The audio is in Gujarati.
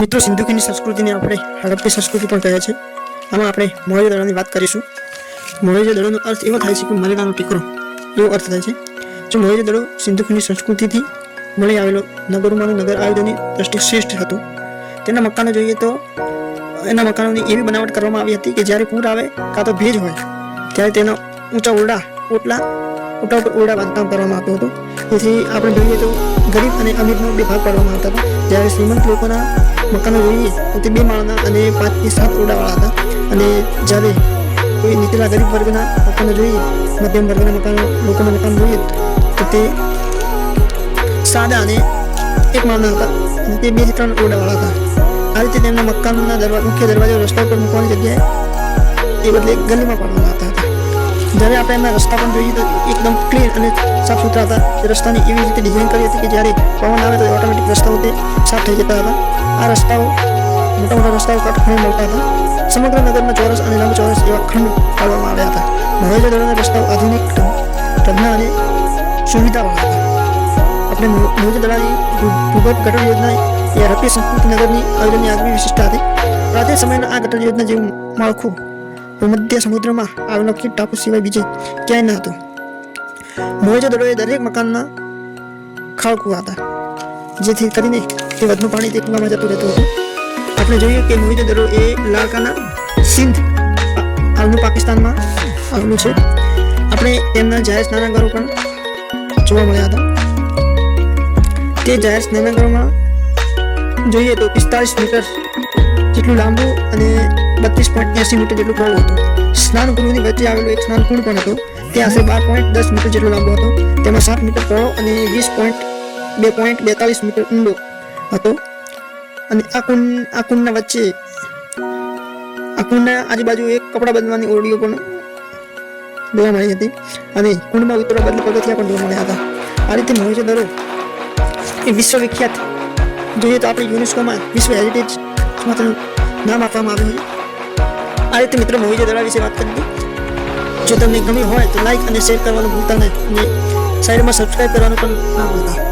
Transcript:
મિત્રો, સિંધુકીની સંસ્કૃતિને આપણે હડપ્પી સંસ્કૃતિ પણ કહે છે. આમાં આપણે મોહેજો દડાની વાત કરીશું. મોહેજો દડોનો અર્થ એવો થાય છે કે મરેલાનો ટીકરો. એવો અર્થ થાય છે. જો મોહેજો દડો સિંધુકીની સંસ્કૃતિથી મળી આવેલો નગરોમાંનું નગર આયોજનની દ્રષ્ટિ શ્રેષ્ઠ હતું. તેના મકાનો જોઈએ તો એના મકાનોની એવી બનાવટ કરવામાં આવી હતી કે જ્યારે પૂર આવે કાં તો ભેજ હોય, ત્યારે તેના ઊંચા ઓરડા, ઓટલા ઓટલા ઉપર ઓરડા બાંધકામ કરવામાં આવતું હતું. તેથી આપણે જોઈએ તો ગરીબ અને અમીરનો બે ભાગ પાડવામાં આવતા હતા. જ્યારે શ્રીમંત લોકોના મકાનો જોઈએ તે બે માળના અને પાંચથી સાત ઓરડાવાળા હતા અને જ્યારે કોઈ નીચેલા ગરીબ વર્ગના મકાનો જોઈએ મધ્યમ વર્ગના મકાનો લોકોના મકાન જોઈએ તો તે સાદા અને એક માળના હતા અને તે બે ત્રણ ઓરડાવાળા હતા આ રીતે તેમના મકાનના દરવાજા મુખ્ય દરવાજો રસ્તા પર મૂકવાની જગ્યાએ એ બદલે ગલીમાં પાડવાના હતા જ્યારે આપણે એમના રસ્તા પણ જોઈએ તો એકદમ ક્લીન અને સાફ સુથરા હતા. એ રસ્તાની એવી રીતે ડિઝાઇન કરી હતી કે જ્યારે પવન આવે તો ઓટોમેટિક રસ્તાઓ તે સાફ થઈ જતા હતા. આ રસ્તાઓ મોટા મોટા રસ્તાઓ કાટખૂણે મળતા હતા. સમગ્ર નગરમાં ચોરસ અને લંબચોરસ એવા ખંડ પાડવામાં આવ્યા હતા. મોહેજો દળોના રસ્તાઓ આધુનિક તજ્ઞ અને સુવિધા હતા. આપણે મોહેજો દળાની ભૂગર્ભ ગટર યોજના એ હરપ્પી સંસ્કૃતિ નગરની આયોજનની આગવી વિશિષ્ટતા હતી. પ્રાચીન સમયના આ ગટર યોજના જેવું માળખું ભૂમધ્ય સમુદ્રમાં આવેલો કીટ ટાપુ સિવાય બીજે ક્યાંય ન હતું. મોહેજો દળોએ દરેક મકાનના ખાળકુવા હતા. જેથી કરીને તે વધુ પાણી તે કૂવામાં જતું રહેતું હતું. આપણે જોઈએ કે મોહેજો દળો એ લાડકાના સિંધ હાલનું પાકિસ્તાનમાં આવેલું છે. આપણે તેમના જાહેર સ્નાનાગરો પણ જોવા મળ્યા હતા. તે જાહેર સ્નાનાગરોમાં જોઈએ તો પિસ્તાળીસ મીટર જેટલું લાંબુ અને બત્રીસ પોઈન્ટ એસી મીટર જેટલું પહોળું હતું? સ્નાન ગૃહની વચ્ચે આવેલું એક સ્નાન કુંડ પણ હતું? તે આશરે બાર પોઈન્ટ દસ મીટર જેટલો લાંબો હતો. તેમાં સાત મીટર પહોળો અને વીસ પોઈન્ટ બે પોઈન્ટ બેતાલીસ મીટર ઊંડો હતો. અને આ કુંડ, આ કુંડના વચ્ચે, આ કુંડના આજુબાજુ એક કપડાં બદલવાની ઓરડીઓ પણ જોવા મળી હતી. અને કુંડમાં ઉતરવા બદલ પગથિયા પણ જોવા મળ્યા હતા. આ રીતે મોહેજો દરો એ વિશ્વવિખ્યાત, જોઈએ તો આપણે યુનેસ્કોમાં વિશ્વ હેરિટેજ તેનું નામ આપવામાં આવ્યું છે. આ રીતે મિત્રો મોહિજો દડા વિશે વાત કરી જો તમને ગમી હોય તો લાઈક અને શેર કરવાનું ભૂલતા નહીં. અને સાઈડમાં સબસ્ક્રાઈબ કરવાનું પણ ના ભૂલતા.